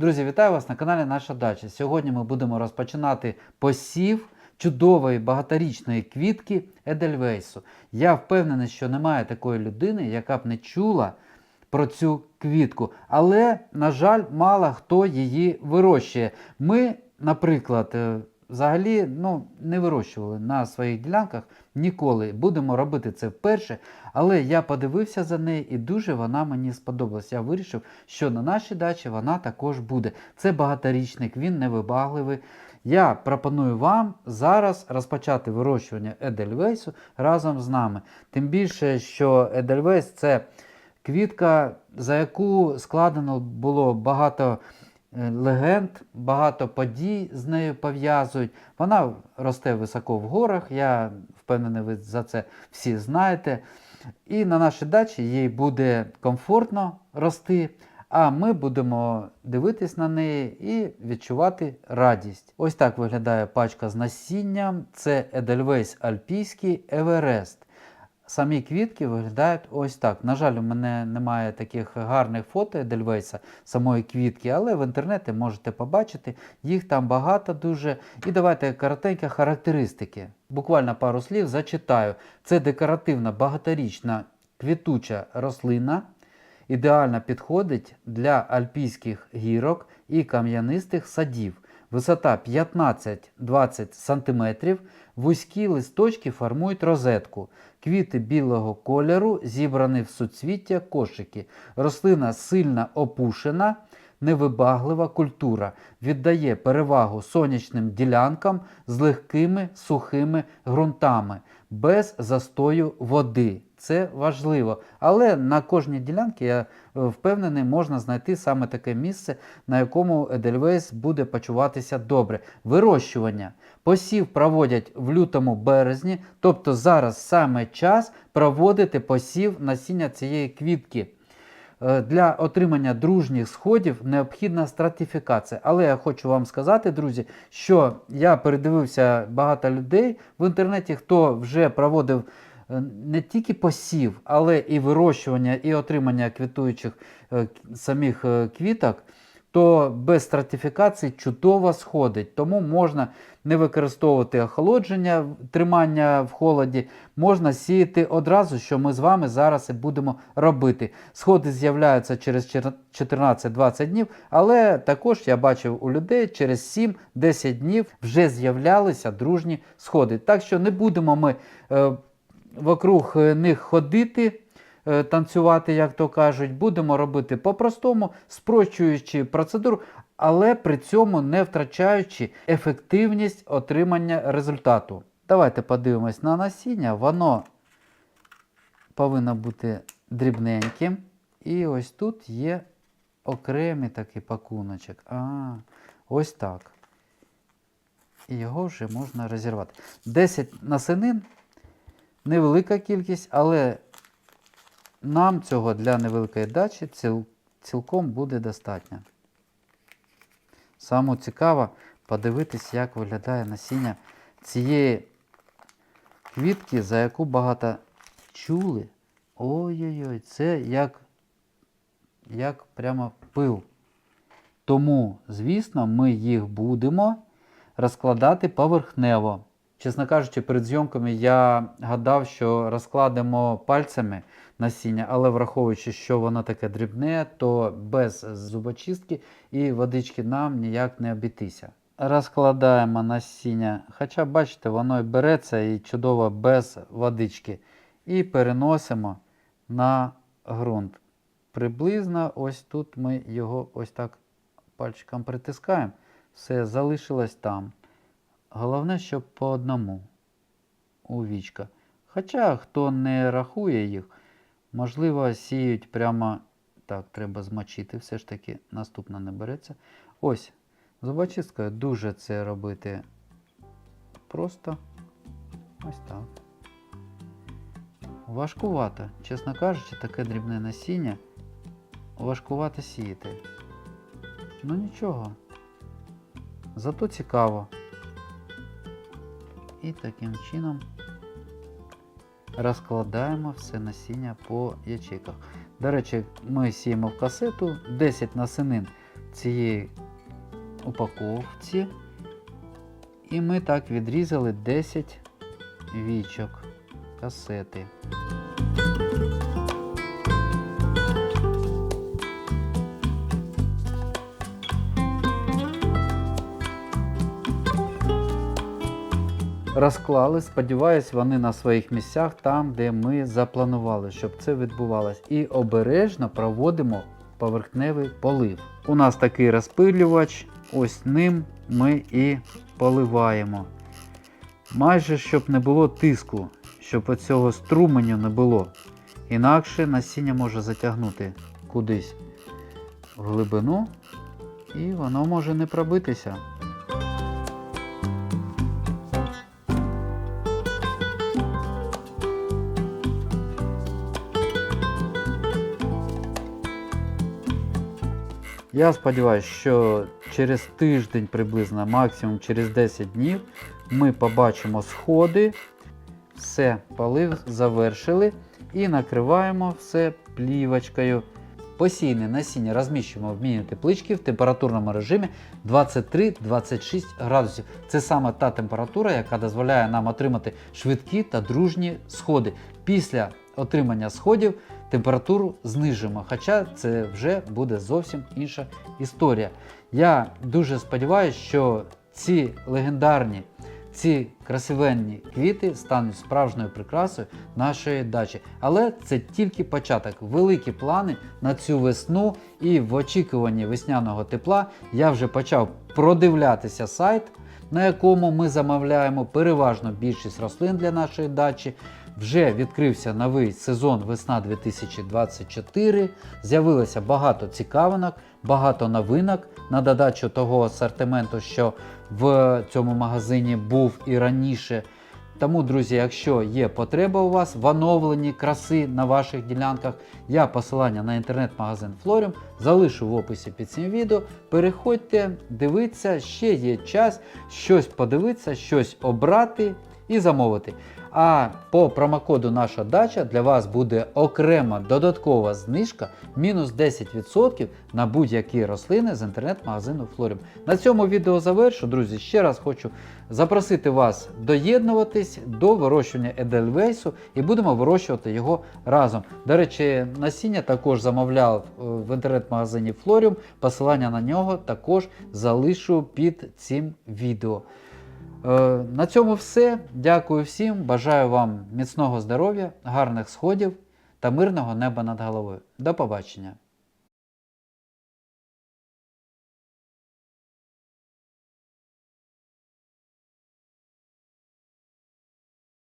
Друзі, вітаю вас на каналі Наша Дача. Сьогодні ми будемо розпочинати посів чудової багаторічної квітки Едельвейсу. Я впевнений, що немає такої людини, яка б не чула про цю квітку. Але, на жаль, мало хто її вирощує. Ми, наприклад, е, взагалі ну, не вирощували на своїх ділянках ніколи. Будемо робити це вперше. Але я подивився за нею і дуже вона мені сподобалась. Я вирішив, що на нашій дачі вона також буде. Це багаторічник, він невибагливий. Я пропоную вам зараз розпочати вирощування Едельвейсу разом з нами. Тим більше, що Едельвейс це квітка, за яку складено було багато е, легенд, багато подій з нею пов'язують. Вона росте високо в горах. Я впевнений, ви за це всі знаєте. І на нашій дачі їй буде комфортно рости, а ми будемо дивитись на неї і відчувати радість. Ось так виглядає пачка з насінням. Це Edelweiss Альпійський Еверест. Самі квітки виглядають ось так. На жаль, у мене немає таких гарних фото Едельвейса, самої квітки, але в інтернеті можете побачити, їх там багато дуже. І давайте коротенькі характеристики. Буквально пару слів зачитаю. Це декоративна багаторічна квітуча рослина. Ідеально підходить для альпійських гірок і кам'янистих садів. Висота 15-20 см, вузькі листочки формують розетку. Квіти білого кольору зібрані в суцвіття кошики. Рослина сильно опушена, невибаглива культура. Віддає перевагу сонячним ділянкам з легкими сухими ґрунтами, без застою води. Це важливо. Але на кожній ділянці, я е, впевнений, можна знайти саме таке місце, на якому Едельвейс буде почуватися добре. Вирощування. Посів проводять в лютому березні, тобто зараз саме час проводити посів насіння цієї квітки. Е, Для отримання дружніх сходів необхідна стратифікація. Але я хочу вам сказати, друзі, що я передивився багато людей в інтернеті, хто вже проводив е, не тільки посів, але і вирощування, і отримання квітуючих е, самих квіток, то без стратифікації чудово сходить. Тому можна не використовувати охолодження, тримання в холоді, можна сіяти одразу, що ми з вами зараз і будемо робити. Сходи з'являються через 14-20 днів, але також я бачив у людей через 7-10 днів вже з'являлися дружні сходи. Так що не будемо ми е, вокруг е, них ходити. Е, Танцювати, як то кажуть, будемо робити по-простому, спрощуючи процедуру, але при цьому не втрачаючи ефективність отримання результату. Давайте подивимось на насіння. Воно повинно бути дрібненьким. І ось тут є окремий такий пакуночок. А, ось так. І його вже можна розірвати. 10 насенин невелика кількість, але нам цього для невеликої дачі ціл, цілком буде достатньо. Саме цікаво подивитись, як виглядає насіння цієї квітки, за яку багато чули. Ой-ой-ой, це як, як прямо пил. Тому, звісно, ми їх будемо розкладати поверхнево. Чесно кажучи, перед зйомками я гадав, що розкладемо пальцями насіння, але враховуючи, що воно таке дрібне, то без зубочистки і водички нам ніяк не обійтися. Розкладаємо насіння, хоча, бачите, воно і береться і чудово без водички. І переносимо на ґрунт. Приблизно ось тут ми його ось так пальчиком притискаємо. Все залишилось там. Головне, щоб по одному у вічка. Хоча хто не рахує їх, можливо, сіють прямо так, треба змочити, все ж таки наступна не береться. Ось, зубочисткою дуже це робити просто ось так. Важкувато, чесно кажучи, таке дрібне насіння. Важкувато сіяти. Ну нічого. Зато цікаво. І таким чином розкладаємо все насіння по ячейках. До речі, ми сіємо в касету 10 насинин цієї упаковці. І ми так відрізали 10 вічок касети. Розклали, сподіваюсь, вони на своїх місцях там, де ми запланували, щоб це відбувалось. І обережно проводимо поверхневий полив. У нас такий розпилювач, ось ним ми і поливаємо. Майже щоб не було тиску, щоб оцього струменю не було. Інакше насіння може затягнути кудись в глибину, і воно може не пробитися. Я сподіваюся, що через тиждень приблизно, максимум через 10 днів, ми побачимо сходи. Все, полив завершили і накриваємо все плівочкою. Посійне насіння розміщуємо в міні-тепличці в температурному режимі 23-26 градусів. Це саме та температура, яка дозволяє нам отримати швидкі та дружні сходи. Після отримання сходів температуру знижимо, хоча це вже буде зовсім інша історія. Я дуже сподіваюся, що ці легендарні, ці красивенні квіти стануть справжньою прикрасою нашої дачі. Але це тільки початок. Великі плани на цю весну і в очікуванні весняного тепла я вже почав продивлятися сайт, на якому ми замовляємо переважно більшість рослин для нашої дачі. Вже відкрився новий сезон весна 2024. З'явилося багато цікавинок, багато новинок на додачу того асортименту, що в цьому магазині був і раніше. Тому, друзі, якщо є потреба у вас в оновленні краси на ваших ділянках, я посилання на інтернет-магазин Florium залишу в описі під цим відео. Переходьте, дивіться, ще є час щось подивитися, щось обрати і замовити. А по промокоду Наша дача для вас буде окрема додаткова знижка мінус 10% на будь-які рослини з інтернет-магазину Florium. На цьому відео завершу, друзі. Ще раз хочу запросити вас доєднуватись до вирощування Едельвейсу і будемо вирощувати його разом. До речі, насіння також замовляв е, в інтернет-магазині Florium. Посилання на нього також залишу під цим відео. Е, На цьому все. Дякую всім. Бажаю вам міцного здоров'я, гарних сходів та мирного неба над головою. До побачення!